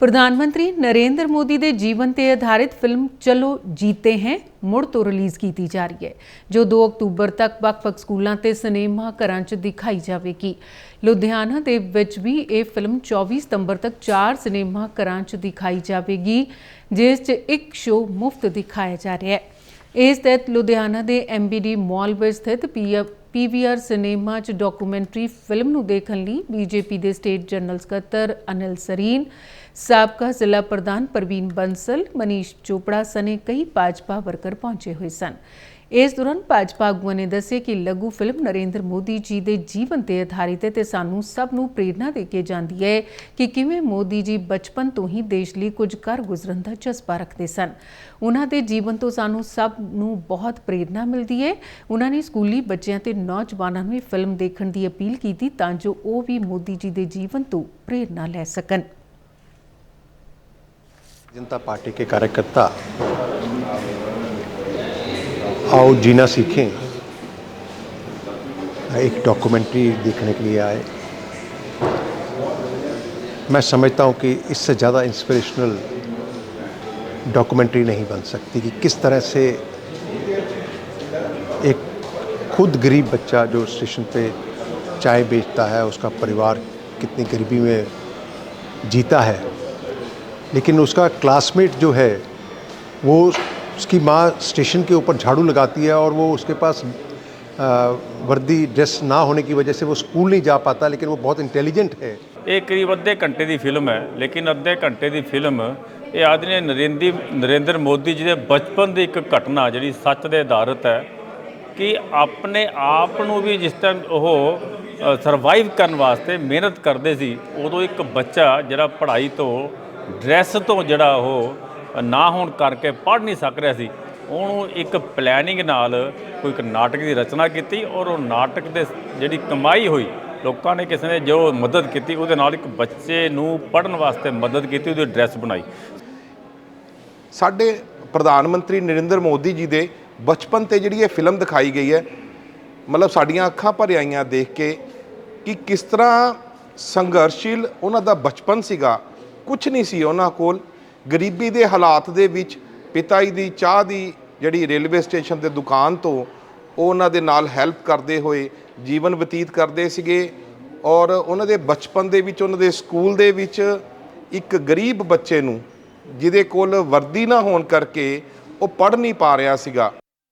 ਪ੍ਰਧਾਨ ਮੰਤਰੀ ਨਰਿੰਦਰ ਮੋਦੀ ਦੇ ਜੀਵਨ ਤੇ ਆਧਾਰਿਤ ਫਿਲਮ ਚਲੋ ਜੀਤੇ ਹੈ, ਮੁੜ ਤੋਂ ਰਿਲੀਜ਼ ਕੀਤੀ ਜਾ ਰਹੀ ਹੈ, ਜੋ 2 ਅਕਤੂਬਰ ਤੱਕ ਵੱਖ-ਵੱਖ ਸਕੂਲਾਂ ਤੇ ਸਿਨੇਮਾ ਘਰਾਂ 'ਚ ਦਿਖਾਈ ਜਾਵੇਗੀ। ਲੁਧਿਆਣਾ ਦੇ ਵਿੱਚ ਵੀ ਇਹ ਫਿਲਮ 24 ਸਤੰਬਰ ਤੱਕ 4 ਸਿਨੇਮਾ ਘਰਾਂ 'ਚ ਦਿਖਾਈ ਜਾਵੇਗੀ, ਜਿਸ 'ਚ ਇੱਕ ਸ਼ੋਅ ਮੁਫਤ ਦਿਖਾਇਆ ਜਾ ਰਿਹਾ ਹੈ। ਇਸ ਤਹਿਤ ਲੁਧਿਆਣਾ ਦੇ ਐਮਬੀਡੀ ਮਾਲ ਵਿੱਚ ਸਥਿਤ ਪੀਵੀਆਰ ਸਿਨੇਮਾ 'ਚ ਡਾਕੂਮੈਂਟਰੀ ਫਿਲਮ ਨੂੰ ਦੇਖਣ ਲਈ ਬੀਜੇਪੀ ਦੇ ਸਟੇਟ ਜਨਰਲ ਸਕੱਤਰ ਅਨਿਲ ਸਰੀਨ, ਸਾਬਕਾ ਜ਼ਿਲ੍ਹਾ ਪ੍ਰਧਾਨ ਪ੍ਰਵੀਨ ਬੰਸਲ, ਮਨੀਸ਼ ਚੋਪੜਾ ਸਨੇ ਕਈ ਭਾਜਪਾ ਵਰਕਰ ਪਹੁੰਚੇ ਹੋਏ ਸਨ। ਇਸ ਦੌਰਾਨ ਭਾਜਪਾ ਆਗੂਆਂ ਨੇ ਦੱਸਿਆ ਕਿ ਲਘੂ ਫਿਲਮ ਨਰਿੰਦਰ ਮੋਦੀ ਜੀ ਦੇ ਜੀਵਨ ਤੇ ਆਧਾਰਿਤ ਹੈ ਤੇ ਸਾਨੂੰ ਸਭ ਨੂੰ ਪ੍ਰੇਰਣਾ ਦੇ ਕੇ ਜਾਂਦੀ ਹੈ ਕਿ ਕਿਵੇਂ ਮੋਦੀ ਜੀ ਬਚਪਨ ਤੋਂ ਹੀ ਦੇਸ਼ ਲਈ ਕੁਝ ਕਰ ਗੁਜ਼ਰਨ ਦਾ ਜਜ਼ਬਾ ਰੱਖਦੇ ਸਨ ਉਹਨਾਂ ਦੇ ਜੀਵਨ ਤੋਂ ਸਾਨੂੰ ਸਭ ਨੂੰ ਬਹੁਤ ਪ੍ਰੇਰਣਾ ਮਿਲਦੀ ਹੈ ਉਹਨਾਂ ਨੇ ਸਕੂਲੀ ਬੱਚਿਆਂ ਤੇ ਨੌਜਵਾਨਾਂ ਨੂੰ ਇਹ ਫਿਲਮ ਦੇਖਣ ਦੀ ਅਪੀਲ ਕੀਤੀ ਤਾਂ ਜੋ ਉਹ ਵੀ ਮੋਦੀ ਜੀ ਦੇ ਜੀਵਨ ਤੋਂ ਪ੍ਰੇਰਣਾ ਲੈ ਸਕਣ जनता पार्टी के कार्यकर्ता आओ जीना सीखें। एक डॉक्यूमेंट्री देखने के लिए आए। मैं समझता हूँ कि इससे ज़्यादा इंस्पिरेशनल डॉक्यूमेंट्री नहीं बन सकती कि किस तरह से एक खुद गरीब बच्चा जो स्टेशन पे चाय बेचता है, उसका परिवार कितनी गरीबी में जीता है। लेकिन उसका क्लासमेट जो है, वो उसकी माँ स्टेशन के ऊपर झाड़ू लगाती है और वो उसके पास आ, वर्दी ड्रेस ना होने की वजह से वो स्कूल नहीं जा पाता लेकिन वो बहुत इंटेलिजेंट है ਇਹ ਕਰੀਬ ਅੱਧੇ ਘੰਟੇ ਦੀ ਫਿਲਮ ਹੈ ਲੇਕਿਨ ਅੱਧੇ ਘੰਟੇ ਦੀ ਫਿਲਮ ਇਹ ਆਦਮੀ ਨਰਿੰਦੀ ਨਰਿੰਦਰ ਮੋਦੀ ਜੀ ਦੇ ਬਚਪਨ ਦੀ ਇੱਕ ਘਟਨਾ ਜਿਹੜੀ ਸੱਚ ਦੇ ਆਧਾਰਿਤ ਹੈ ਕਿ ਆਪਣੇ ਆਪ ਨੂੰ ਵੀ ਜਿਸ ਟਾਈਮ ਉਹ ਸਰਵਾਈਵ ਕਰਨ ਵਾਸਤੇ ਮਿਹਨਤ ਕਰਦੇ ਸੀ ਉਦੋਂ ਇੱਕ ਬੱਚਾ ਜਿਹੜਾ ਪੜ੍ਹਾਈ ਤੋਂ ਡਰੈਸ ਤੋਂ ਜਿਹੜਾ ਉਹ ਨਾ ਹੋਣ ਕਰਕੇ ਪੜ੍ਹ ਨਹੀਂ ਸਕ ਰਿਹਾ ਸੀ। ਉਹਨੂੰ ਇੱਕ ਪਲੈਨਿੰਗ ਨਾਲ ਕੋਈ ਇੱਕ ਨਾਟਕ ਦੀ ਰਚਨਾ ਕੀਤੀ ਔਰ ਉਹ ਨਾਟਕ ਦੇ ਜਿਹੜੀ ਕਮਾਈ ਹੋਈ, ਲੋਕਾਂ ਨੇ ਕਿਸੇ ਨੇ ਜੋ ਮਦਦ ਕੀਤੀ, ਉਹਦੇ ਨਾਲ ਇੱਕ ਬੱਚੇ ਨੂੰ ਪੜ੍ਹਨ ਵਾਸਤੇ ਮਦਦ ਕੀਤੀ, ਉਹਦੀ ਡਰੈਸ ਬਣਾਈ। ਸਾਡੇ ਪ੍ਰਧਾਨ ਮੰਤਰੀ ਨਰਿੰਦਰ ਮੋਦੀ ਜੀ ਦੇ ਬਚਪਨ ਤੇ ਜਿਹੜੀ ਇਹ ਫਿਲਮ ਦਿਖਾਈ ਗਈ ਹੈ, ਮਤਲਬ ਸਾਡੀਆਂ ਅੱਖਾਂ ਭਰ ਆਈਆਂ ਦੇਖ ਕੇ ਕਿ ਕਿਸ ਤਰ੍ਹਾਂ ਸੰਘਰਸ਼ੀਲ ਉਹਨਾਂ ਦਾ ਬਚਪਨ ਸੀਗਾ। ਕੁਝ ਨਹੀਂ ਸੀ ਉਹਨਾਂ ਕੋਲ। ਗਰੀਬੀ ਦੇ ਹਾਲਾਤ ਦੇ ਵਿੱਚ ਪਿਤਾ ਜੀ ਦੀ, ਚਾਹ ਦੀ ਜਿਹੜੀ ਰੇਲਵੇ ਸਟੇਸ਼ਨ ਤੇ ਦੁਕਾਨ ਤੋਂ ਉਹ ਉਹਨਾਂ ਦੇ ਨਾਲ ਹੈਲਪ ਕਰਦੇ ਹੋਏ ਜੀਵਨ ਬਤੀਤ ਕਰਦੇ ਸੀਗੇ ਔਰ ਉਹਨਾਂ ਦੇ ਬਚਪਨ ਦੇ ਵਿੱਚ, ਉਹਨਾਂ ਦੇ ਸਕੂਲ ਦੇ ਵਿੱਚ ਇੱਕ ਗਰੀਬ ਬੱਚੇ ਨੂੰ ਜਿਹਦੇ ਕੋਲ ਵਰਦੀ ਨਾ ਹੋਣ ਕਰਕੇ ਉਹ ਪੜ੍ਹ ਨਹੀਂ ਪਾ ਰਿਹਾ ਸੀਗਾ।